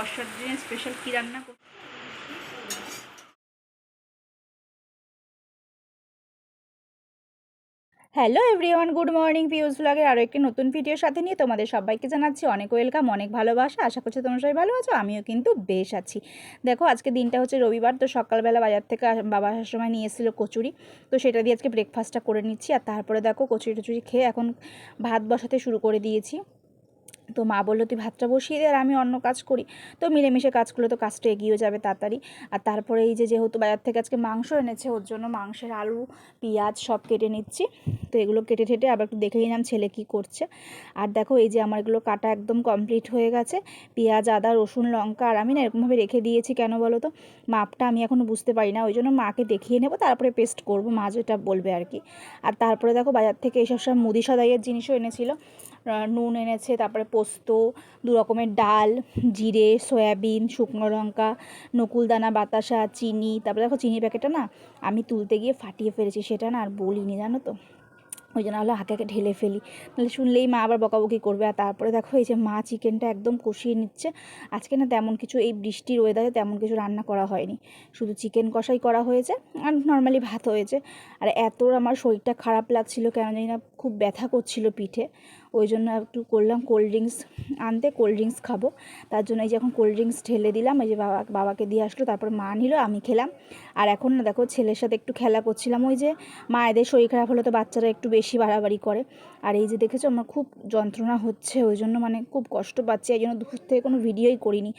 বর্ষার দিনে স্পেশাল কী রান্না করছি hello everyone good morning Piu's ব্লগের আরও একটি নতুন ভিডিওর সাথে নিয়ে তোমাদের সবাইকে জানাচ্ছি অনেক ওয়েলকাম অনেক ভালোবাসা। আশা করছি তোমরা সবাই ভালো আছো, আমিও কিন্তু বেশ আছি। দেখো, আজকে দিনটা হচ্ছে রবিবার, তো সকালবেলা বাজার থেকে বাবা আসার সময় নিয়ে এসেছিল কচুরি। তো সেটা দিয়ে আজকে ব্রেকফাস্টটা করে নিচ্ছি। আর তারপরে দেখো, কচুরি টচুরি খেয়ে এখন ভাত বসাতে শুরু করে দিয়েছি। তো মা বলল, তুই ভাতটা বসিয়ে দে আর আমি অন্য কাজ করি। তো মিলেমিশে কাজ করলে তো কাজটা এগিয়েও যাবে তাড়াতাড়ি। আর তারপরে এই যে যেহেতু বাজার থেকে আজকে মাংস এনেছে, ওর জন্য মাংসের আলু, পেঁয়াজ সব কেটে নিচ্ছি। তো এগুলো কেটে ঠেটে আবার একটু দেখে নিলাম ছেলে কি করছে। আর দেখো এই যে আমার এগুলো কাটা একদম কমপ্লিট হয়ে গেছে। পেঁয়াজ, আদা, রসুন, লঙ্কা আর আমি না এরকমভাবে রেখে দিয়েছি কেন বলো তো? মাপটা আমি এখনও বুঝতে পারি না, ওই জন্য মাকে দেখিয়ে নেব, তারপরে পেস্ট করব, মা যেটা বলবে আর কি। আর তারপরে দেখো বাজার থেকে এইসব সব মুদি সদাইয়ের জিনিসও এনেছিল। নুন এনেছে, তারপরে পোস্ত, দু রকমের ডাল, জিরে, সয়াবিন, শুকনো লঙ্কা নকুলদানা বাতাসা, চিনি, তারপরে দেখো চিনির প্যাকেটটা না আমি তুলতে গিয়ে ফাটিয়ে ফেলেছি, সেটা না আর বলিনি, জানো তো? ওই জন্য হলো হাতে ঢেলে ফেলি। তাহলে শুনলেই মা আবার বকাবকি করবে। আর তারপরে দেখো এই যে মা চিকেনটা একদম কষিয়ে নিচ্ছে। আজকে না তেমন কিছু এই বৃষ্টির ওয়েদারে তেমন কিছু রান্না করা হয়নি। শুধু চিকেন কষাই করা হয়েছে আর নর্মালি ভাত হয়েছে। আর এত আমার শরীরটা খারাপ লাগছিল কেন জানি না, খুব ব্যথা করছিল পিঠে। ওই জন্য একটু করলাম কোল্ড ড্রিঙ্কস আনতে কোল্ড ড্রিঙ্কস খাব। তার জন্য এই যে এখন কোল্ড ড্রিঙ্কস ঢেলে দিলাম। এই যে বাবা, বাবাকে দিয়ে আসলো, তারপর মা নিল, আমি খেলাম। আর এখন না দেখো ছেলের সাথে একটু খেলা করছিলাম। ওই যে মায়েদের শরীর খারাপ হলে তো বাচ্চারা একটু বেশি বাড়াবাড়ি করে। আর এই যে দেখেছ আমার খুব যন্ত্রণা হচ্ছে, ওই জন্য মানে খুব কষ্ট পাচ্ছি, এই জন্য দুপুর থেকে কোনো ভিডিওই করিনি।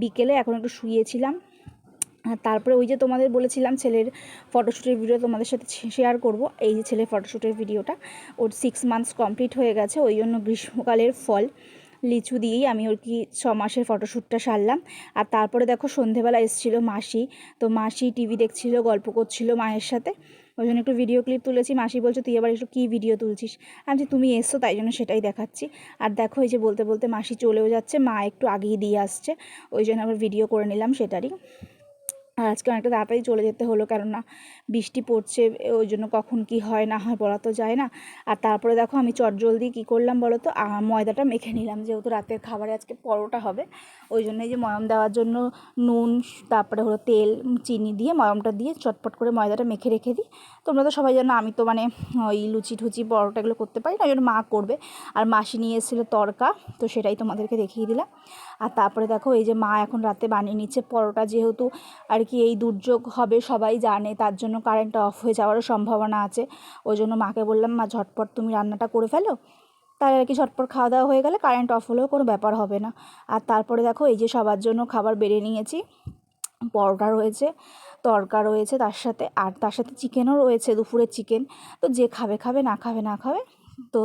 বিকেলে এখন একটু শুয়েছিলাম তারপরে ওই যে তোমাদের বলেছিলাম ছেলের ফটোশ্যুটের ভিডিও তোমাদের সাথে শেয়ার করব। এই যে ছেলের ফটোশ্যুটের ভিডিওটা, ওর সিক্স মান্থস কমপ্লিট হয়ে গেছে, ওই জন্য গ্রীষ্মকালের ফল। লিচু দিয়েই আমি ওর কি ছ মাসের ফটোশ্যুটটা সারলাম। আর তারপরে দেখো সন্ধেবেলা এসেছিল মাসি, তো মাসি টিভি দেখছিল, গল্প করছিল মায়ের সাথে। ওই জন্য একটু ভিডিও ক্লিপ তুলেছি। মাসি বলছে, তুই এবার একটু কী ভিডিও তুলছিস? আমি তুমি এসছো, তাই জন্য সেটাই দেখাচ্ছি। আর দেখো, এই যে বলতে বলতে মাসি চলেও যাচ্ছে, মা একটু আগেই দিয়ে আসছে। ওই জন্য আবার ভিডিও করে নিলাম সেটারই। আর আজকে অনেকটা তাড়াতাড়ি চলে যেতে হলো, কেননা বৃষ্টি পড়ছে, ওই জন্য কখন কি হয় না হয় বলা তো যায় না। আর তারপরে দেখো আমি চটজলদি কী করলাম বলো তো ময়দাটা মেখে নিলাম, যেহেতু রাতের খাবারে আজকে পরোটা হবে, ওই জন্য যে ময়ম দেওয়ার জন্য নুন, তারপরে হলো তেল, চিনি দিয়ে ময়মটা দিয়ে চটপট করে ময়দাটা মেখে রেখে দিই। তোমরা তো সবাই জানো আমি তো মানে ওই লুচি টুচি পরোটা এগুলো করতে পারি না, ওই জন্য মা করবে। আর মাসি নিয়ে এসেছিল তরকা, তো সেটাই তোমাদেরকে দেখিয়ে দিলাম। আর তারপরে দেখো এই যে মা এখন রাতে বানিয়ে নিচ্ছে পরোটা, যেহেতু আর কি এই দুর্যোগ হবে? সবাই জানে, তার জন্য কারেন্ট অফ হয়ে যাওয়ারও সম্ভাবনা আছে। ওই জন্য মাকে বললাম, মা, ঝটপট তুমি রান্নাটা করে ফেলো। তাই আর কি ঝটপট খাওয়া দাওয়া হয়ে গেলে কারেন্ট অফ হলেও কোনো ব্যাপার হবে না। আর তারপরে দেখো, এই যে সবার জন্য খাবার বেড়ে নিয়েছি। পরোটা রয়েছে, তরকা রয়েছে তার সাথে, আর তার সাথে চিকেনও রয়েছে, দুপুরের চিকেন তো যে খাবে খাবে, না খাবে না খাবে তো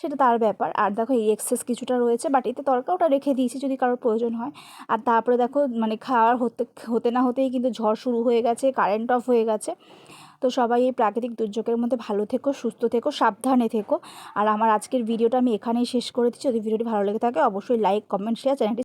সেটা তার ব্যাপার। আর দেখো এই এক্সেস কিছুটা রয়েছে বাট এতে তরকা ওটা রেখে দিয়েছি যদি কারোর প্রয়োজন হয়। আর তারপরে দেখো মানে খাওয়ার হতে হতে না হতেই কিন্তু ঝড় শুরু হয়ে গেছে কারেন্ট অফ হয়ে গেছে। তো সবাই এই প্রাকৃতিক দুর্যোগের মধ্যে ভালো থেকো, সুস্থ থেকো, সাবধানে থেকো। আর আমার আজকের ভিডিওটা আমি এখানেই শেষ করে দিচ্ছি। যদি ভিডিওটি ভালো লেগে থাকে, অবশ্যই লাইক কমেন্ট শেয়ার চ্যানেলটি